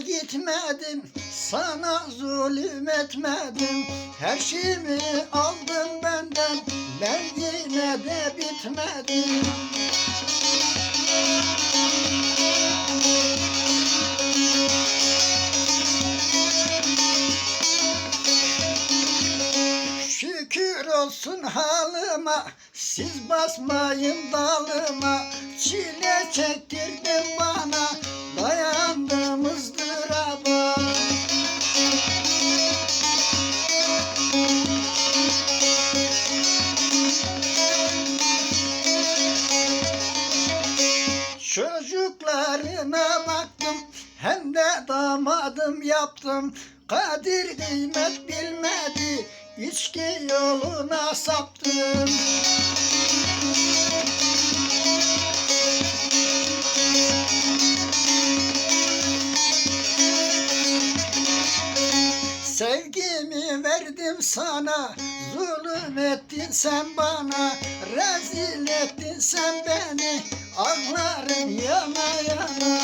etmedim Sana zulüm etmedim. Her şeyimi aldın benden Ben yine de bitmedim. Şükür olsun halıma Siz basmayın dalıma. Çile çektirdin bana Dayandım Çocuklarına baktım hem de damadım yaptım. Kadir kıymet bilmedi içki yoluna saptım. Sevgimi verdim sana Zulüm ettin sen bana Rezil ettin sen beni Ağlarım yana yana.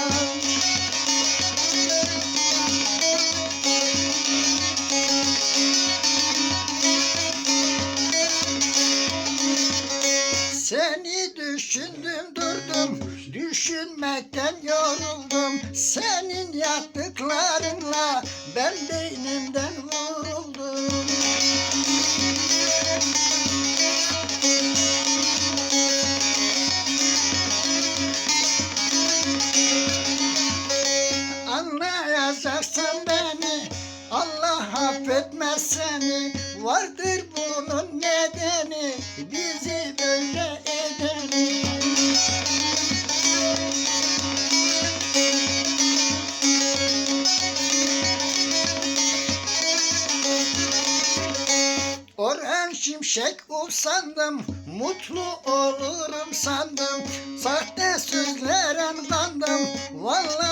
Seni düşündüm durdum Düşünmekten yoruldum. Senin yaptıklarınla Ben beynimden vuruldum Anlayacaksan beni Allah affetmez seni. Vardır bunun nedeni Bizi böyle edeni. Orhan Şimşek ol sandım Mutlu olurum sandım. Sahte sözlere kandım Vallahi